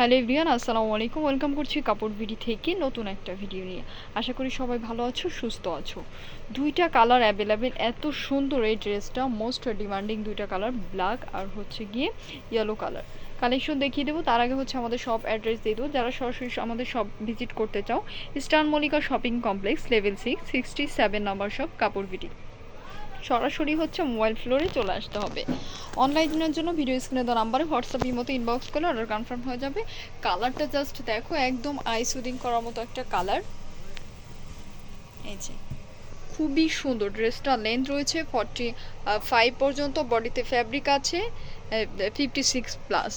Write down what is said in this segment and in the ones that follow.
Hello everyone আসসালামু আলাইকুম। Welcome করছি কাপড় বিডি থেকে নতুন একটা ভিডিও নিয়ে। আশা করি সবাই ভালো আছো, সুস্থ আছো। দুইটা কালার অ্যাভেলেবেল এত সুন্দর এই ড্রেসটা মোস্ট ডিমান্ডিং দুইটা কালার ব্ল্যাক আর হচ্ছে গিয়ে ইয়েলো কালার কালেকশন দেখিয়ে দেবো, তার আগে হচ্ছে আমাদের সব অ্যাড্রেস দিয়ে দেবো। যারা সরাসরি আমাদের সব ভিজিট করতে চাও star Mallika shopping complex level six sixty seven number সব কাপড় বিডি। সরাসরি হচ্ছে মোবাইল ফ্লোরে চলে আসতে হবে। অনলাইনের জন্য ভিডিও স্ক্রিনে দেওয়া নাম্বারে হোয়াটসঅ্যাপ মতো ইনবক্স করলে অর্ডার কনফার্ম হয়ে যাবে। কালারটা জাস্ট দেখো, একদম আই সুদিং করার মতো একটা কালার এই যে, খুবই সুন্দর ড্রেসটা লেন্থ রয়েছে ফর্টি ফাইভ পর্যন্ত। বডিতে ফ্যাব্রিক আছে ফিফটি সিক্স প্লাস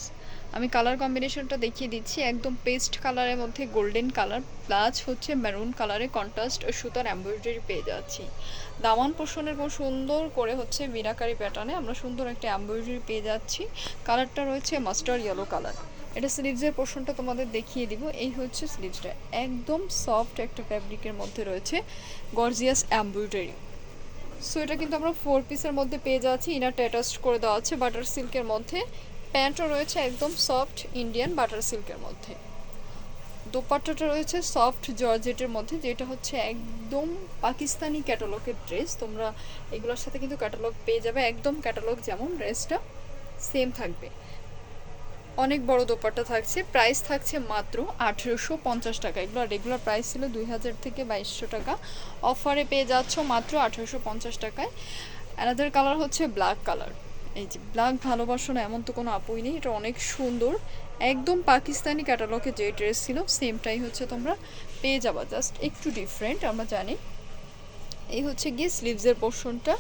আমি কালার কম্বিনেশনটা দেখিয়ে দিচ্ছি। একদম পেস্ট কালারের মধ্যে গোল্ডেন কালার প্লাস হচ্ছে মেরুন কালারে কন্ট্রাস্ট সুতার এমব্রয়ডারি পেয়ে যাচ্ছি। দামান পোষণের পর সুন্দর করে হচ্ছে মিনাকারি প্যাটার্নে আমরা সুন্দর একটা এমব্রয়ডারি পেয়ে যাচ্ছি। কালারটা রয়েছে মাস্টার ইয়েলো কালার এটা স্লিভসের পোর্শনটা তোমাদের দেখিয়ে দিব। এই হচ্ছে স্লিভসটা একদম সফট একটা ফ্যাব্রিকের মধ্যে রয়েছে গর্জিয়াস এমব্রয়ডারি সো এটা কিন্তু আমরা ফোর পিসের মধ্যে পেয়ে যাচ্ছি। ইনারটা অ্যাটাচড করে দেওয়া আছে বাটার সিল্কের মধ্যে। প্যান্টও রয়েছে একদম সফট ইন্ডিয়ান বাটার সিল্কের মধ্যে। দোপাট্টাটা রয়েছে সফট জর্জেটের মধ্যে, যেটা হচ্ছে একদম পাকিস্তানি ক্যাটালগের ড্রেস। তোমরা এগুলোর সাথে কিন্তু ক্যাটালগ পেয়ে যাবে, একদম ক্যাটালগ যেমন ড্রেসটা, সেম থাকবে। অনেক বড় দোপাট্টা থাকছে, প্রাইস থাকছে মাত্র আঠেরোশো পঞ্চাশ টাকা। এগুলো রেগুলার প্রাইস ছিল দুই হাজার থেকে বাইশশো টাকা। অফারে পেয়ে যাচ্ছ মাত্র আঠেরোশো পঞ্চাশ টাকায়। অ্যানাদার কালার হচ্ছে ব্ল্যাক কালার এই যে ব্ল্যাক ভালোবাসো না, এমন তো কোনো আপুই নেই, এটা অনেক সুন্দর। একদম পাকিস্তানি ক্যাটালগে যে ড্রেস ছিল সেমটাই হচ্ছে তোমরা পেয়ে যাবা জাস্ট একটু ডিফারেন্ট আমরা জানি। এই হচ্ছে গিয়ে স্লিভসের পোর্শনটা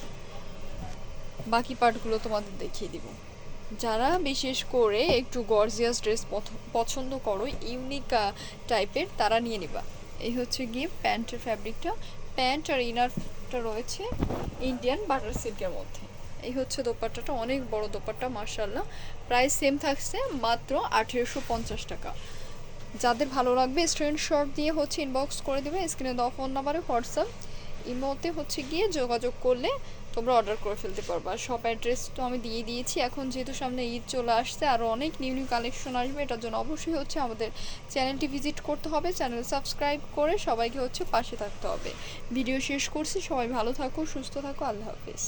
বাকি পার্টগুলো তোমাদের দেখিয়ে দিব। যারা বিশেষ করে একটু গর্জিয়াস ড্রেস পছন্দ করো ইউনিক টাইপের তারা নিয়ে নিবা। এই হচ্ছে গিয়ে প্যান্টের ফ্যাব্রিকটা প্যান্ট আর ইনারটা রয়েছে ইন্ডিয়ান বাটার সিল্কের মধ্যে। এই হচ্ছে দোপাট্টাটা, অনেক বড় দোপাট্টা মার্শাল্লাহ প্রাইস সেম থাকছে মাত্র আঠেরোশো পঞ্চাশ টাকা। যাদের ভালো লাগবে স্ক্রিনশট দিয়ে হচ্ছে ইনবক্স করে দেবে স্ক্রিনে দেওয়া ফোন নাম্বারে হোয়াটসঅ্যাপ ইমোতে হচ্ছে গিয়ে যোগাযোগ করলে তোমরা অর্ডার করে ফেলতে পারবা। সব অ্যাড্রেস তো আমি দিয়ে দিয়েছি। এখন যেহেতু সামনে ঈদ চলে আসছে আরও অনেক নিউ নিউ কালেকশন আসবে, এটার জন্য অবশ্যই হচ্ছে আমাদের চ্যানেলটি ভিজিট করতে হবে। চ্যানেল সাবস্ক্রাইব করে সবাইকে হচ্ছে পাশে থাকতে হবে। ভিডিও শেষ করছি, সবাই ভালো থাকো, সুস্থ থাকো, আল্লাহ হাফিজ।